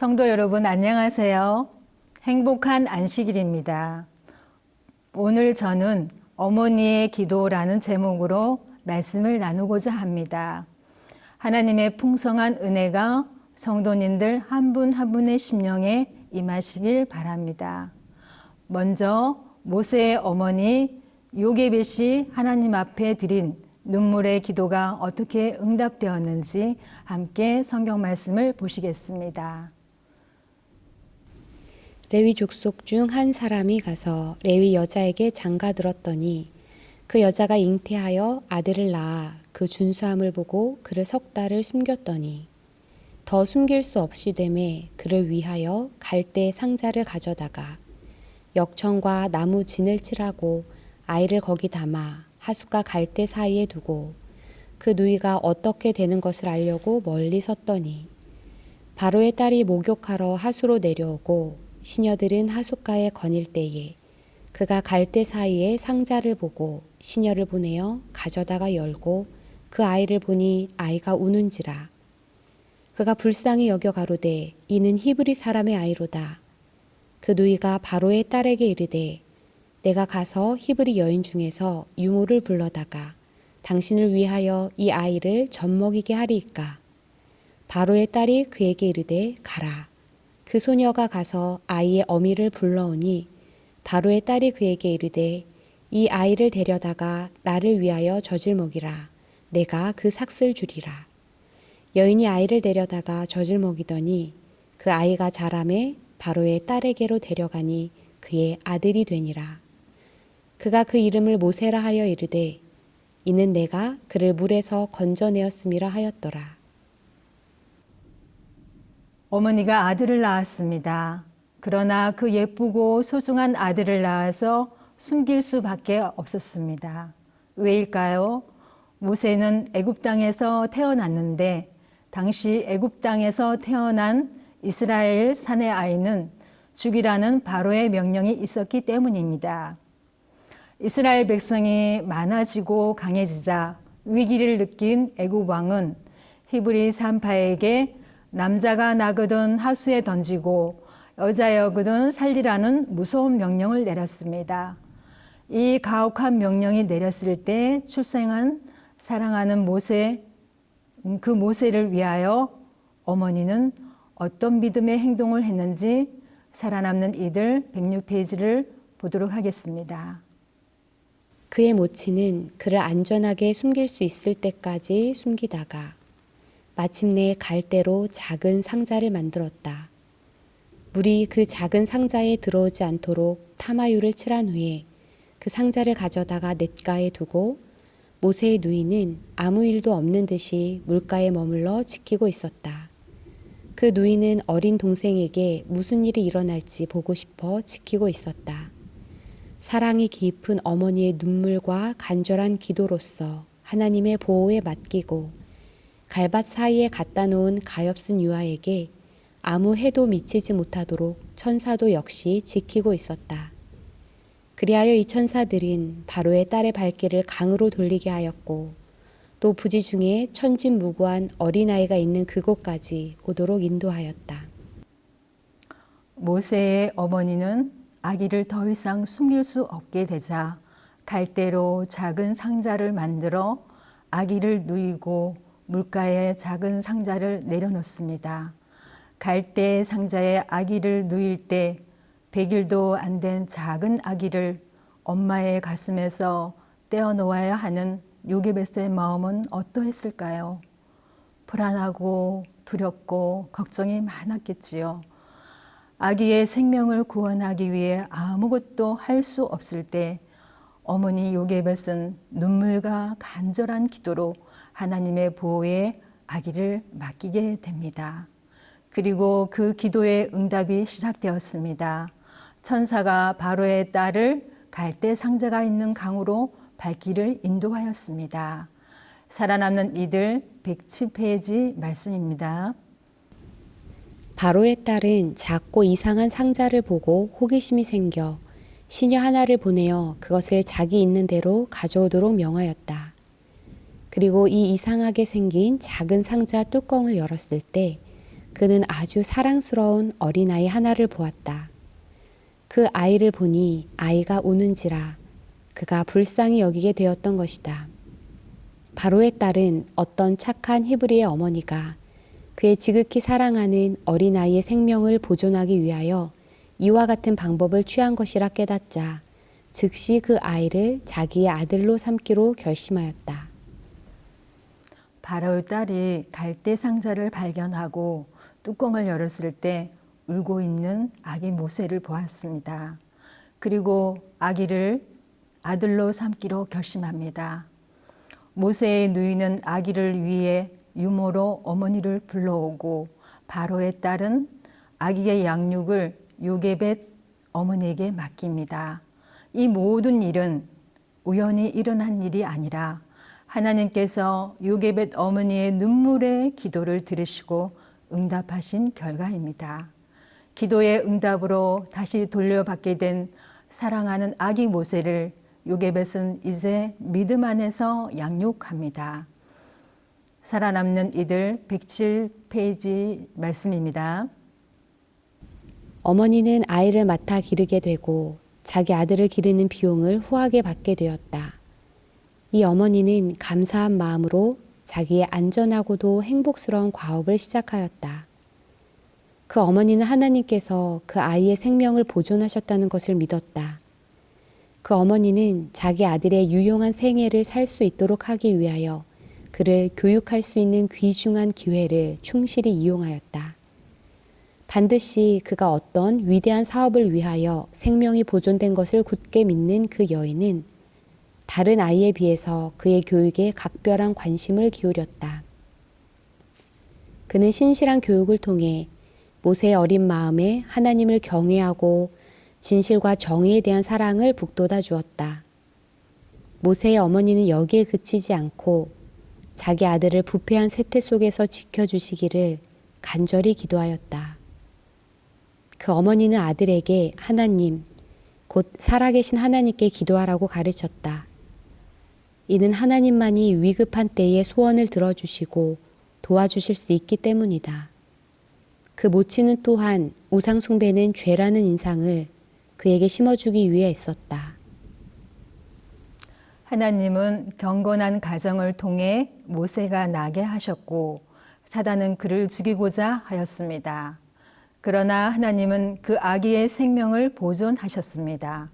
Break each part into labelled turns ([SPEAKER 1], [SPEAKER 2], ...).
[SPEAKER 1] 성도 여러분 안녕하세요. 행복한 안식일입니다. 오늘 저는 어머니의 기도라는 제목으로 말씀을 나누고자 합니다. 하나님의 풍성한 은혜가 성도님들 한 분 한 분의 심령에 임하시길 바랍니다. 먼저 모세의 어머니 요게벳이 하나님 앞에 드린 눈물의 기도가 어떻게 응답되었는지 함께 성경 말씀을 보시겠습니다.
[SPEAKER 2] 레위 족속 중 한 사람이 가서 레위 여자에게 장가 들었더니 그 여자가 잉태하여 아들을 낳아 그 준수함을 보고 그를 석 달을 숨겼더니 더 숨길 수 없이 되매 그를 위하여 갈대 상자를 가져다가 역청과 나무 진을 칠하고 아이를 거기 담아 하수가 갈대 사이에 두고 그 누이가 어떻게 되는 것을 알려고 멀리 섰더니 바로의 딸이 목욕하러 하수로 내려오고 시녀들은 하숫가에 거닐 때에 그가 갈대 사이에 상자를 보고 시녀를 보내어 가져다가 열고 그 아이를 보니 아이가 우는지라. 그가 불쌍히 여겨 가로되 이는 히브리 사람의 아이로다. 그 누이가 바로의 딸에게 이르되 내가 가서 히브리 여인 중에서 유모를 불러다가 당신을 위하여 이 아이를 젖먹이게 하리이까? 바로의 딸이 그에게 이르되 가라 그 소녀가 가서 아이의 어미를 불러오니 바로의 딸이 그에게 이르되 이 아이를 데려다가 나를 위하여 젖을 먹이라. 내가 그 삭슬 주리라. 여인이 아이를 데려다가 젖을 먹이더니 그 아이가 자라매 바로의 딸에게로 데려가니 그의 아들이 되니라. 그가 그 이름을 모세라 하여 이르되 이는 내가 그를 물에서 건져내었음이라 하였더라
[SPEAKER 1] 어머니가 아들을 낳았습니다. 그러나 그 예쁘고 소중한 아들을 낳아서 숨길 수밖에 없었습니다. 왜일까요? 모세는 애굽 땅에서 태어났는데 당시 애굽 땅에서 태어난 이스라엘 산의 아이는 죽이라는 바로의 명령이 있었기 때문입니다. 이스라엘 백성이 많아지고 강해지자 위기를 느낀 애굽 왕은 히브리 산파에게 남자가 나거든 하수에 던지고 여자여거든 살리라는 무서운 명령을 내렸습니다. 이 가혹한 명령이 내렸을 때 출생한 사랑하는 모세, 그 모세를 위하여 어머니는 어떤 믿음의 행동을 했는지 살아남는 이들 106페이지를 보도록 하겠습니다.
[SPEAKER 2] 그의 모친은 그를 안전하게 숨길 수 있을 때까지 숨기다가 마침내 갈대로 작은 상자를 만들었다. 물이 그 작은 상자에 들어오지 않도록 타마유를 칠한 후에 그 상자를 가져다가 냇가에 두고 모세의 누이는 아무 일도 없는 듯이 물가에 머물러 지키고 있었다. 그 누이는 어린 동생에게 무슨 일이 일어날지 보고 싶어 지키고 있었다. 사랑이 깊은 어머니의 눈물과 간절한 기도로서 하나님의 보호에 맡기고 갈밭 사이에 갖다 놓은 가엾은 유아에게 아무 해도 미치지 못하도록 천사도 역시 지키고 있었다. 그리하여 이 천사들은 바로의 딸의 발길을 강으로 돌리게 하였고 또 부지 중에 천진무구한 어린아이가 있는 그곳까지 오도록 인도하였다.
[SPEAKER 1] 모세의 어머니는 아기를 더 이상 숨길 수 없게 되자 갈대로 작은 상자를 만들어 아기를 누이고 물가에 작은 상자를 내려놓습니다. 갈대 상자에 아기를 누일 때 100일도 안 된 작은 아기를 엄마의 가슴에서 떼어 놓아야 하는 요게베스의 마음은 어떠했을까요? 불안하고 두렵고 걱정이 많았겠지요. 아기의 생명을 구원하기 위해 아무것도 할 수 없을 때 어머니 요게벳은 눈물과 간절한 기도로 하나님의 보호에 아기를 맡기게 됩니다. 그리고 그 기도의 응답이 시작되었습니다. 천사가 바로의 딸을 갈대 상자가 있는 강으로 발길을 인도하였습니다. 살아남는 이들 107페이지 말씀입니다.
[SPEAKER 2] 바로의 딸은 작고 이상한 상자를 보고 호기심이 생겨 시녀 하나를 보내어 그것을 자기 있는 대로 가져오도록 명하였다. 그리고 이 이상하게 생긴 작은 상자 뚜껑을 열었을 때 그는 아주 사랑스러운 어린아이 하나를 보았다. 그 아이를 보니 아이가 우는지라 그가 불쌍히 여기게 되었던 것이다. 바로의 딸은 어떤 착한 히브리의 어머니가 그의 지극히 사랑하는 어린아이의 생명을 보존하기 위하여 이와 같은 방법을 취한 것이라 깨닫자 즉시 그 아이를 자기의 아들로 삼기로 결심하였다.
[SPEAKER 1] 바로의 딸이 갈대 상자를 발견하고 뚜껑을 열었을 때 울고 있는 아기 모세를 보았습니다. 그리고 아기를 아들로 삼기로 결심합니다. 모세의 누이는 아기를 위해 유모로 어머니를 불러오고 바로의 딸은 아기의 양육을 요게벳 어머니에게 맡깁니다. 이 모든 일은 우연히 일어난 일이 아니라 하나님께서 요게벳 어머니의 눈물의 기도를 들으시고 응답하신 결과입니다. 기도의 응답으로 다시 돌려받게 된 사랑하는 아기 모세를 요게벳은 이제 믿음 안에서 양육합니다. 살아남는 이들 107페이지 말씀입니다.
[SPEAKER 2] 어머니는 아이를 맡아 기르게 되고 자기 아들을 기르는 비용을 후하게 받게 되었다. 이 어머니는 감사한 마음으로 자기의 안전하고도 행복스러운 과업을 시작하였다. 그 어머니는 하나님께서 그 아이의 생명을 보존하셨다는 것을 믿었다. 그 어머니는 자기 아들의 유용한 생애를 살 수 있도록 하기 위하여 그를 교육할 수 있는 귀중한 기회를 충실히 이용하였다. 반드시 그가 어떤 위대한 사업을 위하여 생명이 보존된 것을 굳게 믿는 그 여인은 다른 아이에 비해서 그의 교육에 각별한 관심을 기울였다. 그는 신실한 교육을 통해 모세의 어린 마음에 하나님을 경외하고 진실과 정의에 대한 사랑을 북돋아 주었다. 모세의 어머니는 여기에 그치지 않고 자기 아들을 부패한 세태 속에서 지켜주시기를 간절히 기도하였다. 그 어머니는 아들에게 하나님, 곧 살아계신 하나님께 기도하라고 가르쳤다. 이는 하나님만이 위급한 때에 소원을 들어주시고 도와주실 수 있기 때문이다. 그 모친은 또한 우상숭배는 죄라는 인상을 그에게 심어주기 위해 했었다.
[SPEAKER 1] 하나님은 경건한 가정을 통해 모세가 나게 하셨고 사단은 그를 죽이고자 하였습니다. 그러나 하나님은 그 아기의 생명을 보존하셨습니다.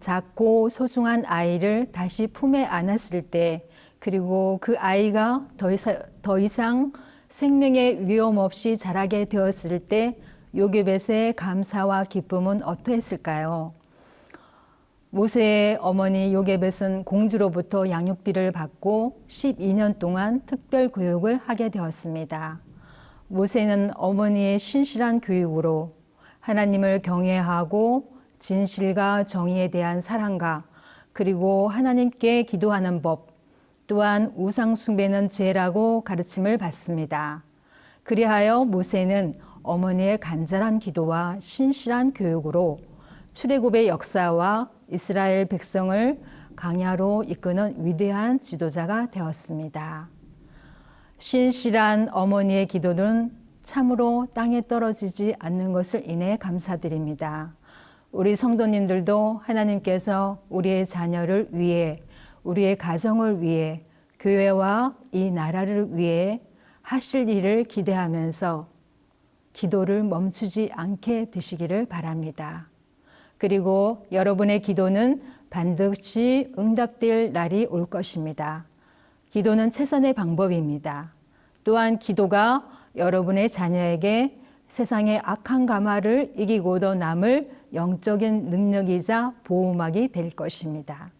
[SPEAKER 1] 작고 소중한 아이를 다시 품에 안았을 때 그리고 그 아이가 더 이상, 더 이상 생명의 위험 없이 자라게 되었을 때 요게벳의 감사와 기쁨은 어떠했을까요? 모세의 어머니 요게벳은 공주로부터 양육비를 받고 12년 동안 특별 교육을 하게 되었습니다. 모세는 어머니의 신실한 교육으로 하나님을 경외하고 진실과 정의에 대한 사랑과 그리고 하나님께 기도하는 법 또한 우상숭배는 죄라고 가르침을 받습니다. 그리하여 모세는 어머니의 간절한 기도와 신실한 교육으로 출애굽의 역사와 이스라엘 백성을 강야로 이끄는 위대한 지도자가 되었습니다. 신실한 어머니의 기도는 참으로 땅에 떨어지지 않는 것을 인해 감사드립니다. 우리 성도님들도 하나님께서 우리의 자녀를 위해, 우리의 가정을 위해, 교회와 이 나라를 위해 하실 일을 기대하면서 기도를 멈추지 않게 되시기를 바랍니다. 그리고 여러분의 기도는 반드시 응답될 날이 올 것입니다. 기도는 최선의 방법입니다. 또한 기도가 여러분의 자녀에게 세상의 악한 가마를 이기고도 남을 영적인 능력이자 보호막이 될 것입니다.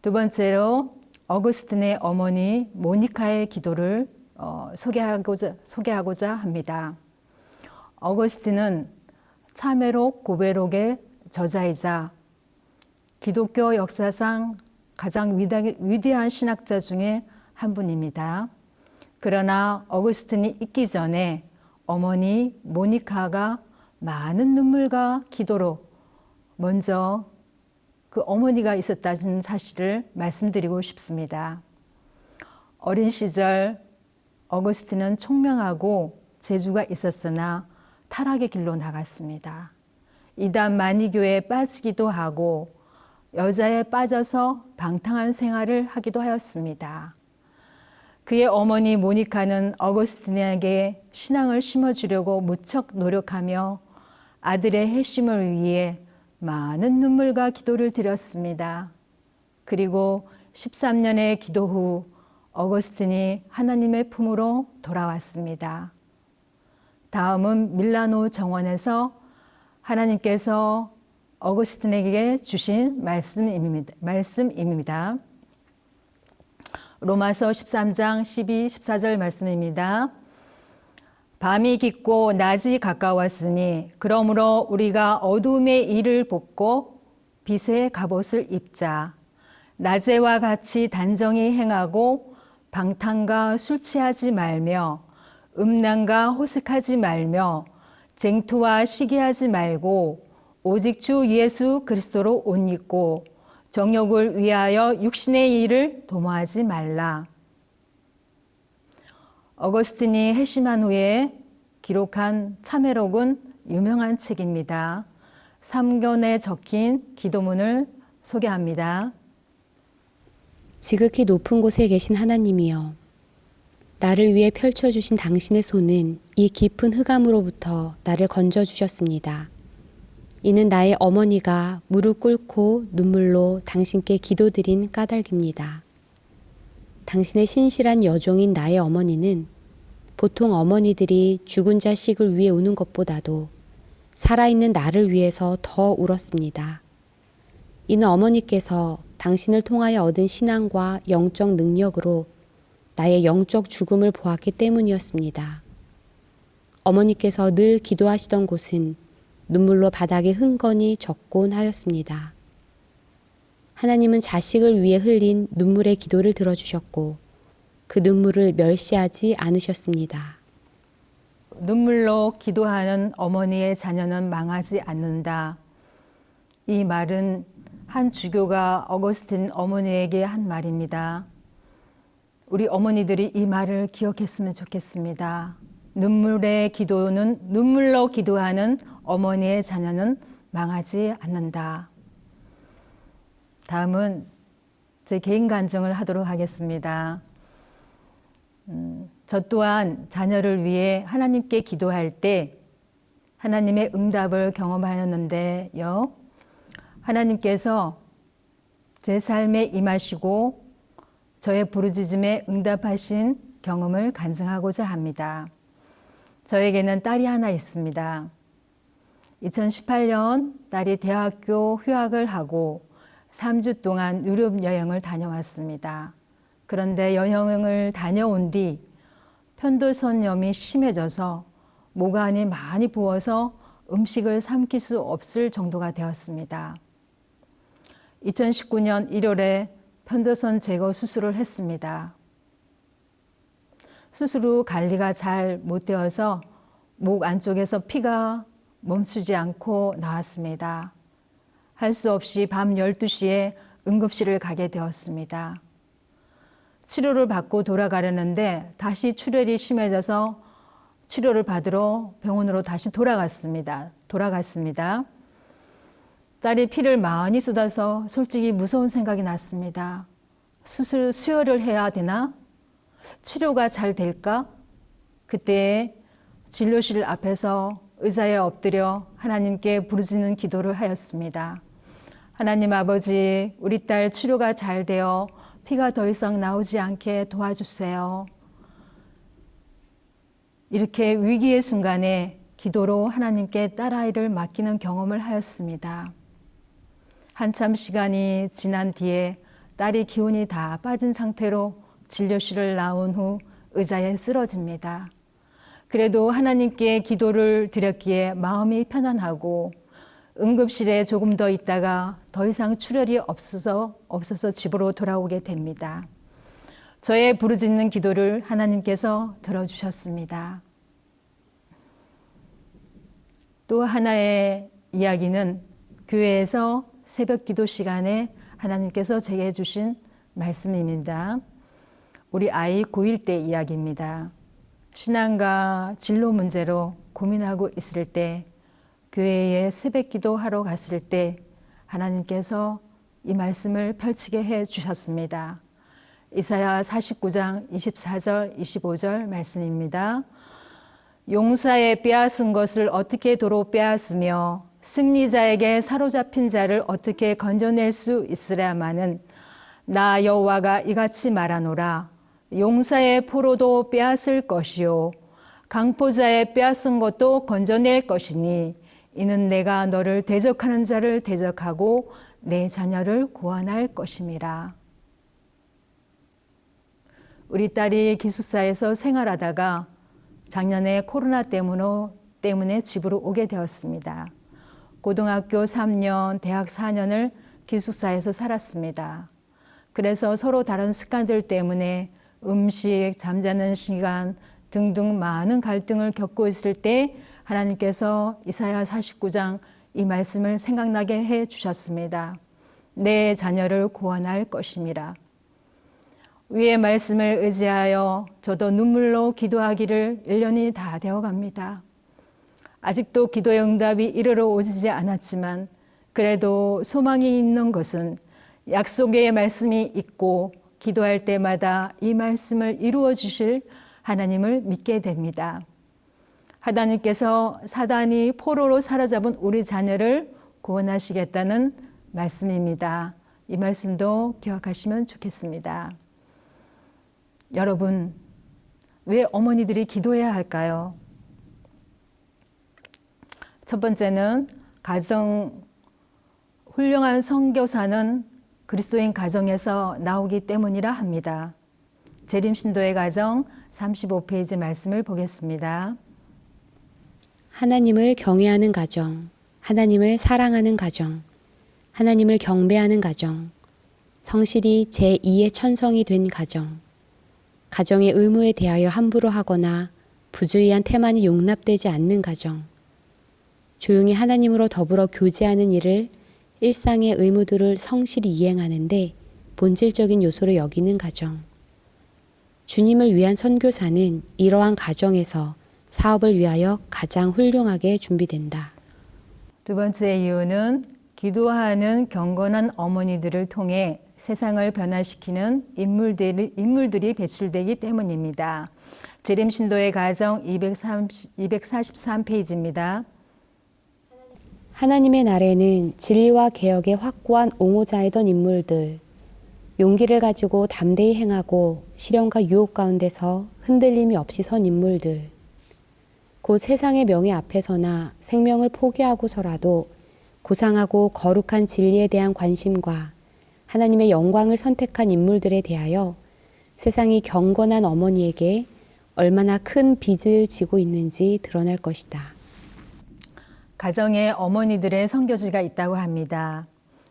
[SPEAKER 1] 두 번째로 어거스틴의 어머니 모니카의 기도를 어, 소개하고자, 소개하고자 합니다. 어거스틴은 참회록 고배록의 저자이자 기독교 역사상 가장 위대한 신학자 중에 한 분입니다. 그러나 어거스틴이 있기 전에 어머니 모니카가 많은 눈물과 기도로 먼저 그 어머니가 있었다는 사실을 말씀드리고 싶습니다. 어린 시절 어거스틴은 총명하고 재주가 있었으나 타락의 길로 나갔습니다. 이단 마니교에 빠지기도 하고 여자에 빠져서 방탕한 생활을 하기도 하였습니다. 그의 어머니 모니카는 어거스틴에게 신앙을 심어주려고 무척 노력하며 아들의 회심을 위해 많은 눈물과 기도를 드렸습니다. 그리고 13년의 기도 후 어거스틴이 하나님의 품으로 돌아왔습니다. 다음은 밀라노 정원에서 하나님께서 어거스틴에게 주신 말씀입니다. 말씀입니다. 로마서 13장 12, 14절 말씀입니다. 밤이 깊고 낮이 가까웠으니 그러므로 우리가 어둠의 일을 벗고 빛의 갑옷을 입자. 낮에와 같이 단정히 행하고 방탕과 술 취하지 말며 음란과 호색하지 말며 쟁투와 시기하지 말고 오직 주 예수 그리스도로 옷 입고 정욕을 위하여 육신의 일을 도모하지 말라. 어거스틴이 회심한 후에 기록한 참회록은 유명한 책입니다. 3권에 적힌 기도문을 소개합니다.
[SPEAKER 2] 지극히 높은 곳에 계신 하나님이여, 나를 위해 펼쳐주신 당신의 손은 이 깊은 흑암으로부터 나를 건져주셨습니다. 이는 나의 어머니가 무릎 꿇고 눈물로 당신께 기도드린 까닭입니다. 당신의 신실한 여종인 나의 어머니는 보통 어머니들이 죽은 자식을 위해 우는 것보다도 살아있는 나를 위해서 더 울었습니다. 이는 어머니께서 당신을 통하여 얻은 신앙과 영적 능력으로 나의 영적 죽음을 보았기 때문이었습니다. 어머니께서 늘 기도하시던 곳은 눈물로 바닥에 흥건히 적곤 하였습니다. 하나님은 자식을 위해 흘린 눈물의 기도를 들어주셨고 그 눈물을 멸시하지 않으셨습니다.
[SPEAKER 1] 눈물로 기도하는 어머니의 자녀는 망하지 않는다. 이 말은 한 주교가 어거스틴 어머니에게 한 말입니다. 우리 어머니들이 이 말을 기억했으면 좋겠습니다. 눈물의 기도는 눈물로 기도하는 어머니의 자녀는 망하지 않는다. 다음은 제 개인 간증을 하도록 하겠습니다. 음, 저 또한 자녀를 위해 하나님께 기도할 때 하나님의 응답을 경험하였는데요. 하나님께서 제 삶에 임하시고 저의 부르짖음에 응답하신 경험을 간증하고자 합니다. 저에게는 딸이 하나 있습니다. 2018년 딸이 대학교 휴학을 하고 3주 동안 유럽 여행을 다녀왔습니다. 그런데 여행을 다녀온 뒤 편도선염이 심해져서 모간이 많이 부어서 음식을 삼킬 수 없을 정도가 되었습니다. 2019년 1월에 편도선 제거 수술을 했습니다. 수술 후 관리가 잘 못 되어서 목 안쪽에서 피가 멈추지 않고 나왔습니다. 할 수 없이 밤 12시에 응급실을 가게 되었습니다. 치료를 받고 돌아가려는데 다시 출혈이 심해져서 치료를 받으러 병원으로 다시 돌아갔습니다. 돌아갔습니다. 딸이 피를 많이 쏟아서 솔직히 무서운 생각이 났습니다. 수술, 수혈을 해야 되나? 치료가 잘 될까? 그때 진료실 앞에서 의자에 엎드려 하나님께 부르짖는 기도를 하였습니다. 하나님 아버지, 우리 딸 치료가 잘 되어 피가 더 이상 나오지 않게 도와주세요. 이렇게 위기의 순간에 기도로 하나님께 딸아이를 맡기는 경험을 하였습니다. 한참 시간이 지난 뒤에 딸이 기운이 다 빠진 상태로 진료실을 나온 후 의자에 쓰러집니다. 그래도 하나님께 기도를 드렸기에 마음이 편안하고 응급실에 조금 더 있다가 더 이상 출혈이 없어서 없어서 집으로 돌아오게 됩니다. 저의 부르짖는 기도를 하나님께서 들어주셨습니다. 또 하나의 이야기는 교회에서 새벽 기도 시간에 하나님께서 제게 주신 말씀입니다. 우리 아이 고1 때 이야기입니다. 신앙과 진로 문제로 고민하고 있을 때 교회에 새벽 기도 하러 갔을 때 하나님께서 이 말씀을 펼치게 해 주셨습니다. 이사야 49장 24절 25절 말씀입니다. 용사의 빼앗은 것을 어떻게 도로 빼앗으며 승리자에게 사로잡힌 자를 어떻게 건져낼 수 있으랴마는 나 여호와가 이같이 말하노라 용사의 포로도 빼앗을 것이요 강포자의 빼앗은 것도 건져낼 것이니 이는 내가 너를 대적하는 자를 대적하고 내 자녀를 구원할 것임이라. 우리 딸이 기숙사에서 생활하다가 작년에 코로나 때문에, 때문에 집으로 오게 되었습니다. 고등학교 3년, 대학 4년을 기숙사에서 살았습니다. 그래서 서로 다른 습관들 때문에 음식, 잠자는 시간 등등 많은 갈등을 겪고 있을 때 하나님께서 이사야 49장 이 말씀을 생각나게 해 주셨습니다. 내 자녀를 구원할 것임이라. 위의 말씀을 의지하여 저도 눈물로 기도하기를 1년이 다 되어 갑니다. 아직도 기도의 응답이 이르러 오지 않았지만 그래도 소망이 있는 것은 약속의 말씀이 있고 기도할 때마다 이 말씀을 이루어 주실 하나님을 믿게 됩니다. 하나님께서 사단이 포로로 사로잡은 우리 자녀를 구원하시겠다는 말씀입니다. 이 말씀도 기억하시면 좋겠습니다. 여러분, 왜 어머니들이 기도해야 할까요? 첫 번째는 가정 훌륭한 선교사는 그리스도인 가정에서 나오기 때문이라 합니다. 재림 신도의 가정 35페이지 말씀을 보겠습니다.
[SPEAKER 2] 하나님을 경외하는 가정, 하나님을 사랑하는 가정, 하나님을 경배하는 가정, 성실히 제2의 천성이 된 가정, 가정의 의무에 대하여 함부로 하거나 부주의한 태만이 용납되지 않는 가정, 조용히 하나님으로 더불어 교제하는 일을 일상의 의무들을 성실히 이행하는데 본질적인 요소로 여기는 가정. 주님을 위한 선교사는 이러한 가정에서 사업을 위하여 가장 훌륭하게 준비된다.
[SPEAKER 1] 두 번째 이유는 기도하는 경건한 어머니들을 통해 세상을 변화시키는 인물들이, 인물들이 배출되기 때문입니다. 재림 신도의 가정 230, 243페이지입니다.
[SPEAKER 2] 하나님의 날에는 진리와 개혁에 확고한 옹호자이던 인물들, 용기를 가지고 담대히 행하고 시련과 유혹 가운데서 흔들림이 없이 선 인물들, 곧 세상의 명예 앞에서나 생명을 포기하고서라도 고상하고 거룩한 진리에 대한 관심과 하나님의 영광을 선택한 인물들에 대하여 세상이 경건한 어머니에게 얼마나 큰 빚을 지고 있는지 드러날 것이다.
[SPEAKER 1] 가정에 어머니들의 선교지가 있다고 합니다.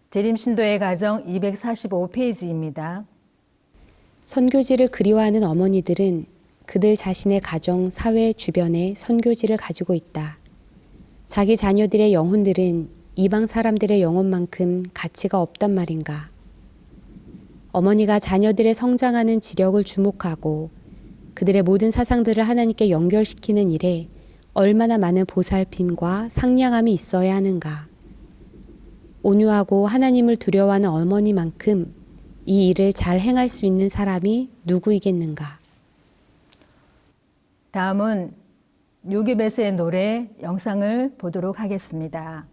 [SPEAKER 1] 재림 신도의 가정 245페이지입니다.
[SPEAKER 2] 선교지를 그리워하는 어머니들은 그들 자신의 가정, 사회 주변에 선교지를 가지고 있다. 자기 자녀들의 영혼들은 이방 사람들의 영혼만큼 가치가 없단 말인가. 어머니가 자녀들의 성장하는 지력을 주목하고 그들의 모든 사상들을 하나님께 연결시키는 일에 얼마나 많은 보살핌과 상냥함이 있어야 하는가. 온유하고 하나님을 두려워하는 어머니만큼 이 일을 잘 행할 수 있는 사람이 누구이겠는가.
[SPEAKER 1] 다음은 요기베스의 노래 영상을 보도록 하겠습니다.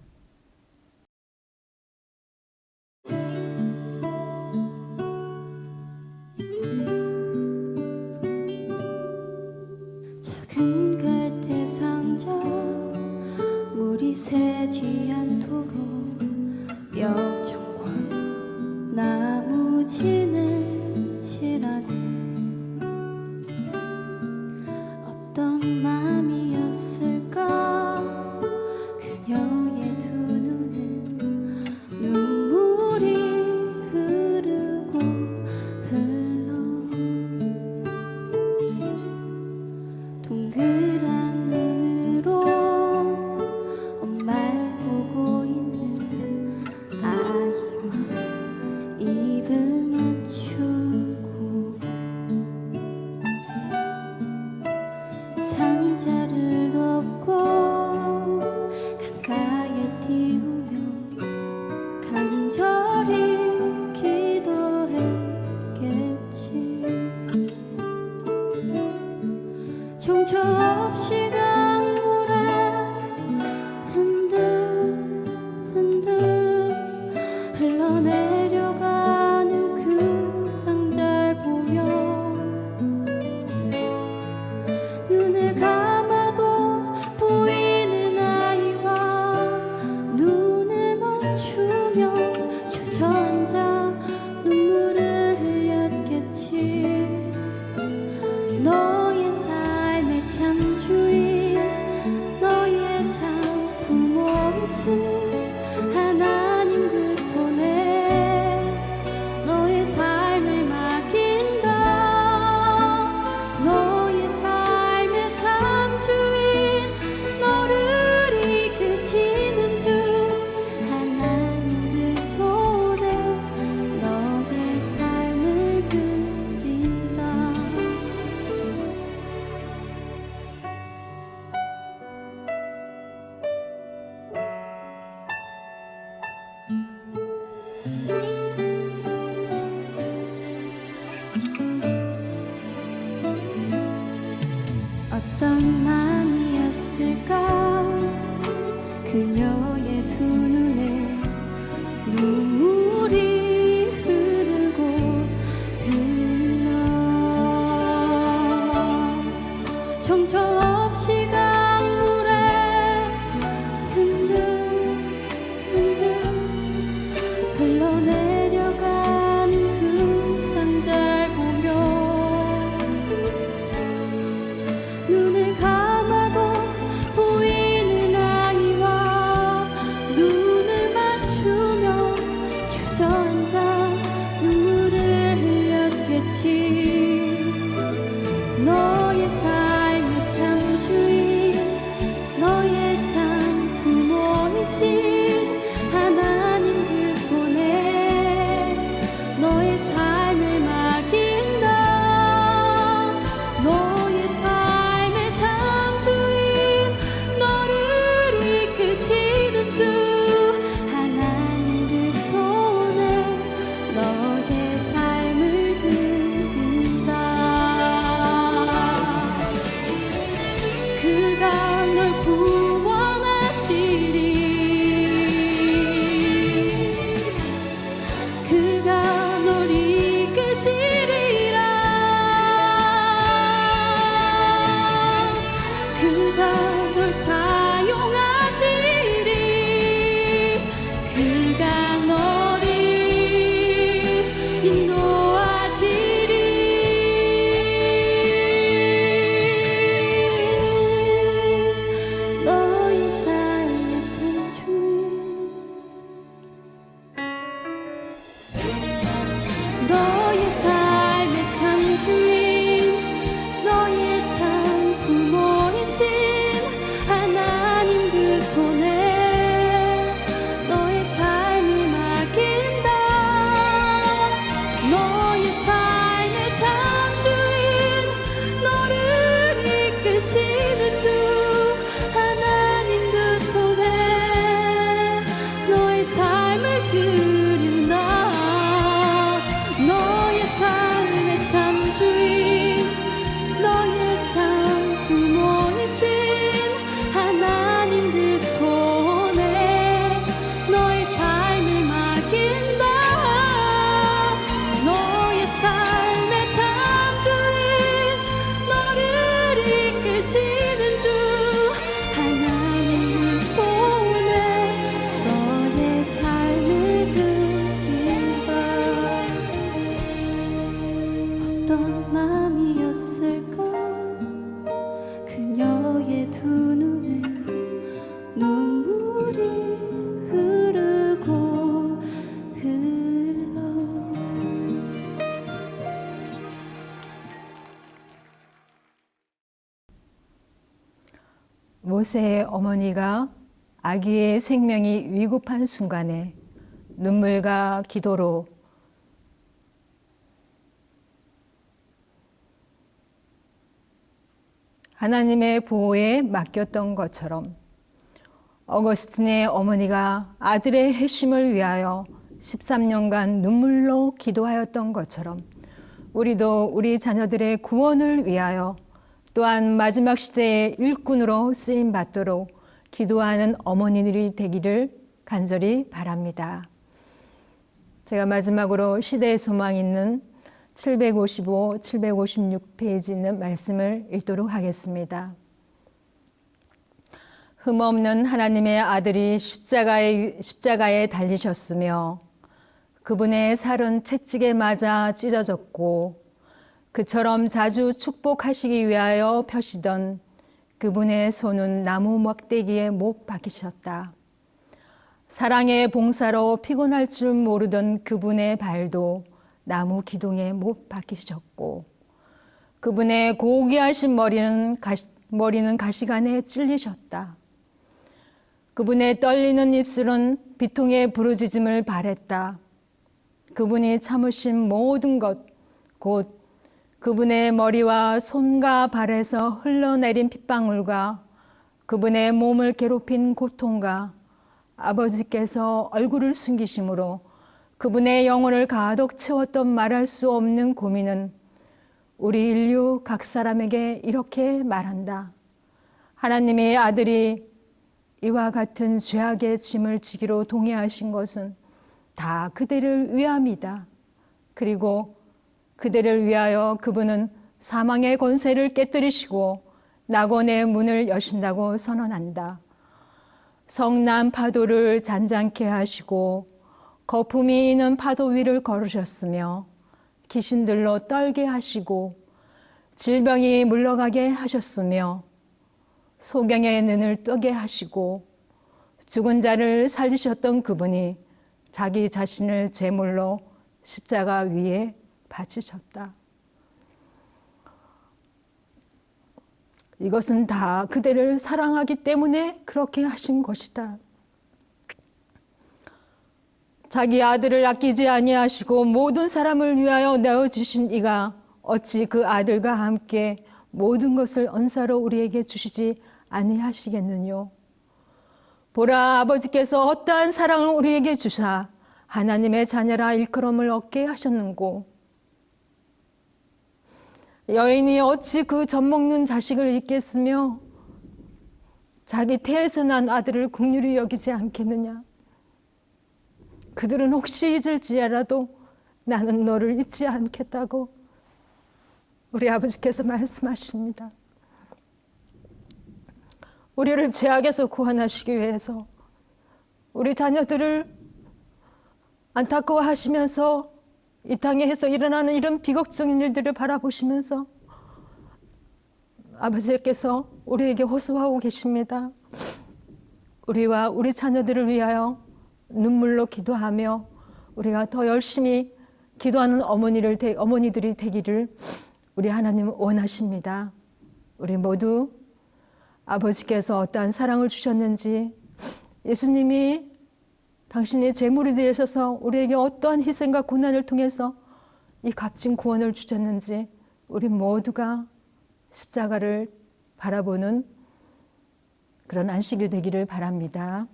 [SPEAKER 3] 그 너
[SPEAKER 1] 모세의 어머니가 아기의 생명이 위급한 순간에 눈물과 기도로 하나님의 보호에 맡겼던 것처럼 어거스틴의 어머니가 아들의 회심을 위하여 13년간 눈물로 기도하였던 것처럼 우리도 우리 자녀들의 구원을 위하여 또한 마지막 시대의 일꾼으로 쓰임 받도록 기도하는 어머니들이 되기를 간절히 바랍니다. 제가 마지막으로 시대의 소망 있는 755, 756페이지 있는 말씀을 읽도록 하겠습니다. 흠없는 하나님의 아들이 십자가에, 십자가에 달리셨으며 그분의 살은 채찍에 맞아 찢어졌고 그처럼 자주 축복하시기 위하여 펴시던 그분의 손은 나무 막대기에 못 박히셨다. 사랑의 봉사로 피곤할 줄 모르던 그분의 발도 나무 기둥에 못 박히셨고 그분의 고귀하신 머리는 가시, 머리는 가시관에 찔리셨다. 그분의 떨리는 입술은 비통의 부르짖음을 바랬다. 그분이 참으신 모든 것, 곧 그분의 머리와 손과 발에서 흘러내린 핏방울과 그분의 몸을 괴롭힌 고통과 아버지께서 얼굴을 숨기심으로 그분의 영혼을 가득 채웠던 말할 수 없는 고민은 우리 인류 각 사람에게 이렇게 말한다. 하나님의 아들이 이와 같은 죄악의 짐을 지기로 동의하신 것은 다 그대를 위함이다. 그리고 그대를 위하여 그분은 사망의 권세를 깨뜨리시고 낙원의 문을 여신다고 선언한다. 성난 파도를 잔잔케 하시고 거품이 있는 파도 위를 걸으셨으며 귀신들로 떨게 하시고 질병이 물러가게 하셨으며 소경의 눈을 뜨게 하시고 죽은 자를 살리셨던 그분이 자기 자신을 제물로 십자가 위에 바치셨다. 이것은 다 그대를 사랑하기 때문에 그렇게 하신 것이다. 자기 아들을 아끼지 아니하시고 모든 사람을 위하여 내어 주신 이가 어찌 그 아들과 함께 모든 것을 언사로 우리에게 주시지 아니하시겠느뇨. 보라 아버지께서 어떠한 사랑을 우리에게 주사 하나님의 자녀라 일컬음을 얻게 하셨는고 여인이 어찌 그 젖먹는 자식을 잊겠으며 자기 태에서 난 아들을 국률이 여기지 않겠느냐 그들은 혹시 잊을지라도 나는 너를 잊지 않겠다고 우리 아버지께서 말씀하십니다. 우리를 죄악에서 구원하시기 위해서 우리 자녀들을 안타까워하시면서 이 땅에서 일어나는 이런 비극적인 일들을 바라보시면서 아버지께서 우리에게 호소하고 계십니다. 우리와 우리 자녀들을 위하여 눈물로 기도하며 우리가 더 열심히 기도하는 어머니를 어머니들이 되기를 우리 하나님 원하십니다. 우리 모두 아버지께서 어떠한 사랑을 주셨는지 예수님이 당신의 제물이 되셔서 우리에게 어떠한 희생과 고난을 통해서 이 값진 구원을 주셨는지 우리 모두가 십자가를 바라보는 그런 안식일 되기를 바랍니다.